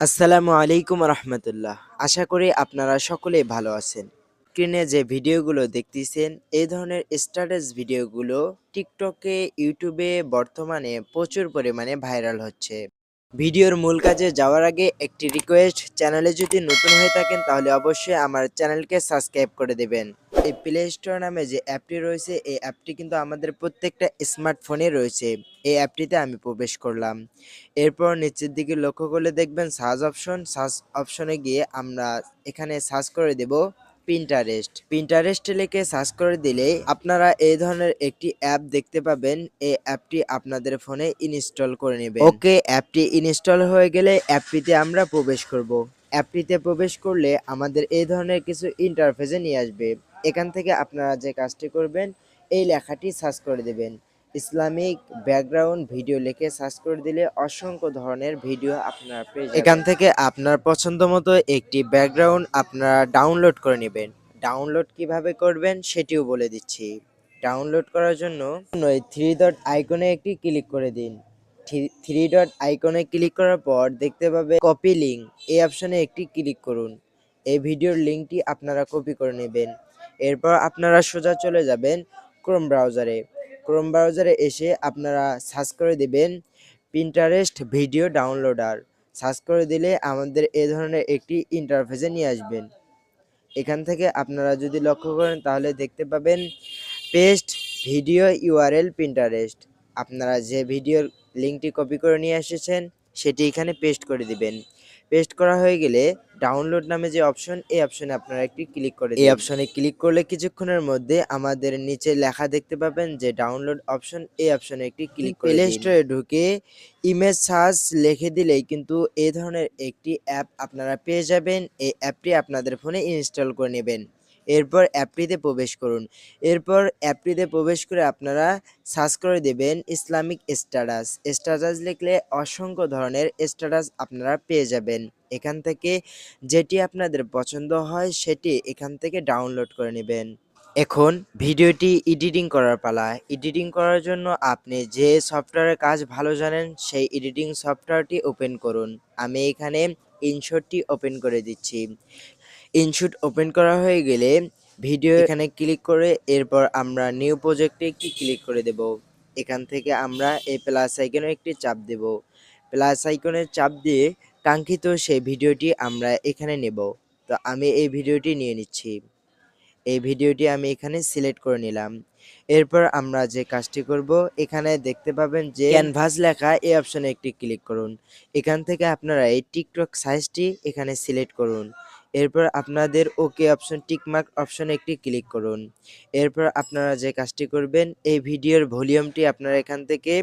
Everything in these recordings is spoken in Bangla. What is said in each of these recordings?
আসসালামু আলাইকুম রহমতুল্লাহ। আশা করি আপনারা সকলেই ভালো আছেন। স্ক্রিনে যে ভিডিওগুলো দেখতেছেন, এই ধরনের স্ট্যাটাস ভিডিওগুলো টিকটকে, ইউটিউবে বর্তমানে প্রচুর পরিমাণে ভাইরাল হচ্ছে। ভিডিওর মূল কাজে যাওয়ার আগে একটি রিকোয়েস্ট চ্যানেলে যদি নতুন হয়ে থাকেন তাহলে অবশ্যই আমার চ্যানেলকে সাবস্ক্রাইব করে দেবেন। এই প্লে স্টোর নামে যে অ্যাপটি রয়েছে, এই অ্যাপটি কিন্তু আমাদের প্রত্যেকটা স্মার্টফোনে রয়েছে। এই অ্যাপটিতে আমি প্রবেশ করলাম। এরপর নিচের দিকে লক্ষ্য করলে দেখবেন সার্চ অপশন সার্চ অপশনে গিয়ে আমরা এখানে সার্চ করে দেব পিন্টারেস্ট পিন্টারেস্ট লিখে সার্চ করে দিলে আপনারা এই ধরনের একটি অ্যাপ দেখতে পাবেন। এই অ্যাপটি আপনাদের ফোনে ইনস্টল করে নেবেন। ওকে অ্যাপটি ইনস্টল হয়ে গেলে অ্যাপটিতে আমরা প্রবেশ করব। অ্যাপটিতে প্রবেশ করলে আমাদের এই ধরনের কিছু ইন্টারফেসে নিয়ে আসবে। এখান থেকে আপনারা যে কাজটি করবেন, এই লেখাটি সার্চ করে দেবেন। ইসলামিক ব্যাকগ্রাউন্ড ভিডিও লিখে সার্চ করে দিলে অসংখ্য ধরনের ভিডিও আপনারা পেয়ে এখান থেকে আপনার পছন্দ মতো একটি ব্যাকগ্রাউন্ড আপনারা ডাউনলোড করে নেবেন। ডাউনলোড কীভাবে করবেন সেটিও বলে দিচ্ছি। ডাউনলোড করার জন্য থ্রি ডট আইকনে একটি ক্লিক করে দিন। থ্রি ডট আইকনে ক্লিক করার পর দেখতে পাবে কপি লিঙ্ক। এই অপশনে একটি ক্লিক করুন। এই ভিডিওর লিঙ্কটি আপনারা কপি করে নেবেন। এরপর আপনারা সোজা চলে যাবেন ক্রোম ব্রাউজারে ক্রোম ব্রাউজারে এসে আপনারা সার্চ করে দিবেন পিন্টারেস্ট ভিডিও ডাউনলোডার সার্চ করে দিলে আমাদের এ ধরনের একটি ইন্টারফেসে নিয়ে আসবেন। এখান থেকে আপনারা যদি লক্ষ্য করেন তাহলে দেখতে পাবেন পেস্ট ভিডিও ইউআরএল পিন্টারেস্ট আপনারা যে ভিডিওর লিঙ্কটি কপি করে নিয়ে এসেছেন, সেটি এখানে পেস্ট করে দিবেন। পেস্ট করা হয়ে গেলে ডাউনলোড নামে যে অপশন এই অপশনে আপনারা একটি ক্লিক করে এই অপশনে ক্লিক করলে কিছুক্ষণের মধ্যে আমাদের নিচে লেখা দেখতে পাবেন যে ডাউনলোড অপশন এই অপশনে একটি ক্লিক করে প্লে স্টোরে ঢুকে ইমেজ সার্চ লিখে দিলেই কিন্তু এই ধরনের একটি অ্যাপ আপনারা পেয়ে যাবেন। এই অ্যাপটি আপনাদের ফোনে ইনস্টল করে নেবেন। এরপর অ্যাপটিতে প্রবেশ করুন। এরপর অ্যাপটিতে প্রবেশ করে আপনারা সার্চ করে দেবেন ইসলামিক স্ট্যাটাস স্ট্যাটাস লিখলে অসংখ্য ধরনের স্ট্যাটাস আপনারা পেয়ে যাবেন। এখান থেকে যেটি আপনাদের পছন্দ হয় সেটি এখান থেকে ডাউনলোড করে নেবেন। এখন ভিডিওটি এডিটিং করার পালা। এডিটিং করার জন্য আপনি যে সফটওয়্যারের কাজ ভালো জানেন সেই এডিটিং সফটওয়্যারটি ওপেন করুন। আমি এখানে ইনশটটি ওপেন করে দিচ্ছি। ইনশুট ওপেন করা হয়ে গেলে ভিডিও এখানে ক্লিক করে এরপর আমরা নিউ প্রজেক্টে একটি ক্লিক করে দেব। এখান থেকে আমরা এই প্লাস আইকনে একটি চাপ দেব। প্লাস আইকনের চাপ দিয়ে কাঙ্ক্ষিত সেই ভিডিওটি আমরা এখানে নেব। তো আমি এই ভিডিওটি নিয়ে নিচ্ছি। এই ভিডিওটি আমি এখানে সিলেক্ট করে নিলাম। এরপর আমরা যে কাজটি করব এখানে দেখতে পাবেন যে ক্যানভাস লেখা এই অপশনে একটি ক্লিক করুন। এখান থেকে আপনারা এই টিকটক সাইজটি এখানে সিলেক্ট করুন। এরপর আপনাদের ওকে অপশন টিকমার্ক অপশনে একটি ক্লিক করুন। এরপর আপনারা যে কাজটি করবেন, এই ভিডিওর ভলিউমটি আপনারা এখান থেকে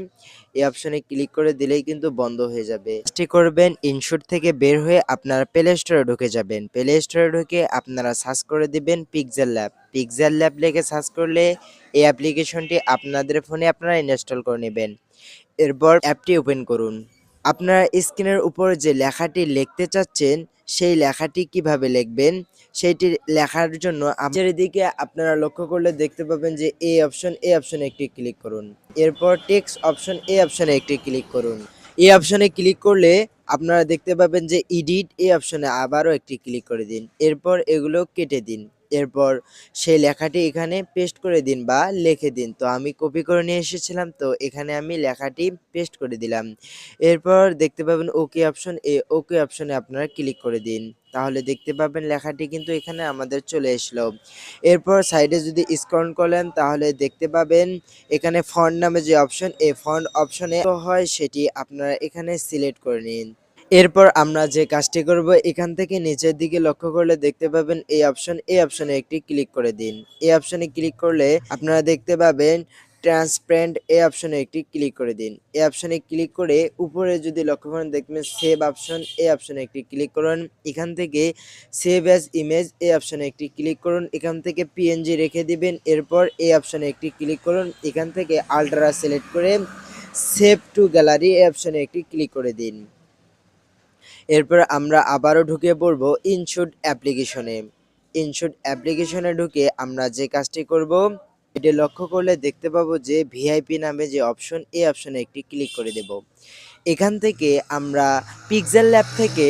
এই অপশনে ক্লিক করে দিলেই কিন্তু বন্ধ হয়ে যাবে। কাজটি করবেন ইনশুট থেকে বের হয়ে আপনারা প্লে স্টোরে ঢুকে যাবেন। প্লে স্টোরে ঢুকে আপনারা সার্চ করে দিবেন পিকজেল ল্যাব পিকজেল ল্যাব লিখে সার্চ করলে এই অ্যাপ্লিকেশনটি আপনাদের ফোনে আপনারা ইনস্টল করে নেবেন। এরপর অ্যাপটি ওপেন করুন। আপনারা স্ক্রিনের উপর যে লেখাটি লিখতে চাচ্ছেন, সেই লেখাটি কীভাবে লিখবেন? সেইটি লেখার জন্য আপনার দিকে আপনারা লক্ষ্য করলে দেখতে পাবেন যে এই অপশন এই অপশনে একটি ক্লিক করুন। এরপর টেক্সট অপশন এই অপশনে একটি ক্লিক করুন। এ অপশনে ক্লিক করলে আপনারা দেখতে পাবেন যে এডিট এই অপশনে আবারও একটি ক্লিক করে দিন। এরপর এগুলো কেটে দিন। এরপর সেই লেখাটি এখানে পেস্ট করে দিন বা লিখে দিন। তো আমি কপি করে নিয়ে এসেছিলাম, তো এখানে আমি লেখাটি পেস্ট করে দিলাম। এরপর দেখতে পাবেন ওকে অপশন এ ওকে অপশনে আপনারা ক্লিক করে দিন। তাহলে দেখতে পাবেন লেখাটি কিন্তু এখানে আমাদের চলে এসলো। এরপর সাইডে যদি স্ক্রল করেন, তাহলে দেখতে পাবেন এখানে ফন্ট নামে যে অপশন এই ফন্ট অপশনে হয়, সেটি আপনারা এখানে সিলেক্ট করে নিন। এরপর আমরা যে কাজটি করব, এখান থেকে নিচের দিকে লক্ষ্য করলে দেখতে পাবেন এই অপশন এই অপশনে একটি ক্লিক করে দিন। এই অপশনে ক্লিক করলে আপনারা দেখতে পাবেন ট্রান্সপারেন্ট এই অপশনে একটি ক্লিক করে দিন। এই অপশনে ক্লিক করে উপরে যদি লক্ষ্য করেন, দেখবেন সেভ অপশন এই অপশনে একটি ক্লিক করুন। এখান থেকে সেভ অ্যাজ ইমেজ এই অপশনে একটি ক্লিক করুন। এখান থেকে পিএনজি রেখে দিবেন। এরপর এই অপশনে একটি ক্লিক করুন। এখান থেকে আল্ট্রা সিলেক্ট করে সেভ টু গ্যালারি এই অপশনে একটি ক্লিক করে দিন। এরপর আমরা আবারও ঢুকে পড়ব ইনশুট অ্যাপ্লিকেশনে ইনশুট অ্যাপ্লিকেশনে ঢুকে আমরা যে কাজটি করব, এটি লক্ষ্য করলে দেখতে পাবো যে ভিআইপি নামে যে অপশন এই অপশনে একটি ক্লিক করে দেব। এখান থেকে আমরা পিক্সেল ল্যাব থেকে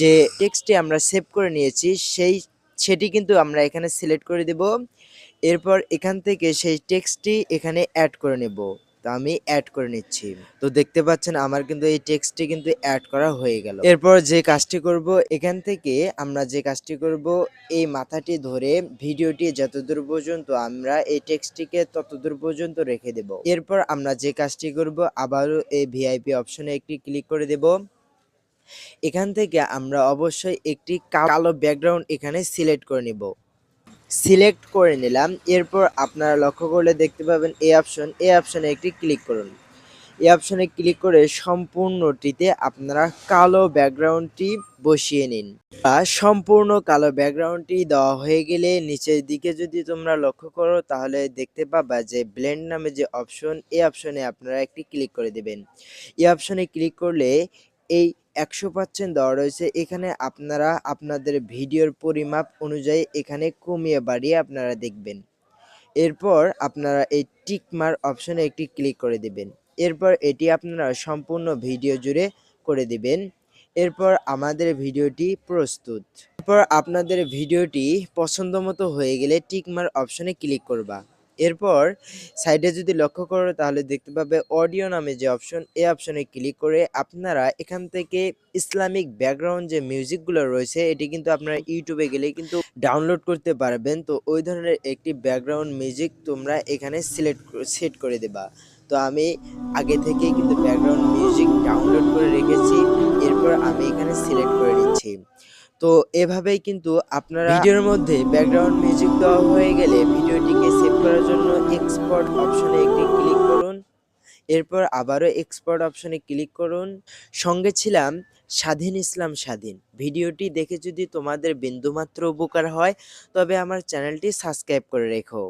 যে টেক্সটটি আমরা সেভ করে নিয়েছি, সেই, সেটি কিন্তু আমরা এখানে সিলেক্ট করে দেব। এরপর এখান থেকে সেই টেক্সটটি এখানে অ্যাড করে নেব। তো আমি অ্যাড করে নিচ্ছি। তো দেখতে পাচ্ছেন আমার কিন্তু এই টেক্সটটি কিন্তু অ্যাড করা হয়ে গেল। এরপর যে কাজটি করব, এখান থেকে আমরা যে কাজটি করব, এই মাথাটি ধরে ভিডিওটি যতদূর পর্যন্ত আমরা এই টেক্সটটিকে ততদূর পর্যন্ত রেখে দেব। এরপর আমরা যে কাজটি করব, আবারও এই ভিআইপি অপশনে একটি ক্লিক করে দেব। এখান থেকে আমরা অবশ্যই একটি কালো ব্যাকগ্রাউন্ড এখানে সিলেক্ট করে নিব। সিলেক্ট করে নিলাম। এরপর আপনারা লক্ষ্য করলে দেখতে পাবেন এই অপশন এই অপশনে একটি ক্লিক করুন। এই অপশনে ক্লিক করে সম্পূর্ণটিতে আপনারা কালো ব্যাকগ্রাউন্ডটি বসিয়ে নিন। বা সম্পূর্ণ কালো ব্যাকগ্রাউন্ডটি দেওয়া হয়ে গেলে নিচের দিকে যদি তোমরা লক্ষ্য করো, তাহলে দেখতে পাবা যে ব্লেন্ড নামে যে অপশন এই অপশনে আপনারা একটি ক্লিক করে দেবেন। এই অপশনে ক্লিক করলে এই একশো পার্সেন্ট দেওয়া রয়েছে। এখানে আপনারা আপনাদের ভিডিওর পরিমাপ অনুযায়ী এখানে কমিয়ে বাড়িয়ে আপনারা দেখবেন। এরপর আপনারা এই টিকমার অপশনে একটি ক্লিক করে দেবেন। এরপর এটি আপনারা সম্পূর্ণ ভিডিও জুড়ে করে দিবেন। এরপর আমাদের ভিডিওটি প্রস্তুত। এরপর আপনাদের ভিডিওটি পছন্দ মতো হয়ে গেলে টিকমার অপশনে ক্লিক করবা। এরপর সাইডে যদি লক্ষ্য করো, তাহলে দেখতে পাবে অডিও নামে যে অপশন এই অপশনে ক্লিক করে আপনারা এখান থেকে ইসলামিক ব্যাকগ্রাউন্ড যে মিউজিকগুলো রয়েছে, এটি কিন্তু আপনারা ইউটিউবে গেলে কিন্তু ডাউনলোড করতে পারবেন। তো ওই ধরনের একটি ব্যাকগ্রাউন্ড মিউজিক তোমরা এখানে সিলেক্ট সেট করে দেবা। তো আমি আগে থেকেই কিন্তু ব্যাকগ্রাউন্ড মিউজিক ডাউনলোড করে রেখেছি, এরপর আমি এখানে সিলেক্ট করে নিচ্ছি। তো এভাবেই কিন্তু আপনারা ভিডিওর মধ্যে ব্যাকগ্রাউন্ড মিউজিক দেওয়া হয়ে গেলে ভিডিওটিকে সেভ করার জন্য এক্সপোর্ট অপশনে একটি ক্লিক করুন। এরপর আবারও এক্সপোর্ট অপশনে ক্লিক করুন। সঙ্গে ছিলাম স্বাধীন ইসলাম স্বাধীন। ভিডিওটি দেখে যদি তোমাদের বিন্দুমাত্র উপকার হয়, তবে আমার চ্যানেলটি সাবস্ক্রাইব করে রেখো।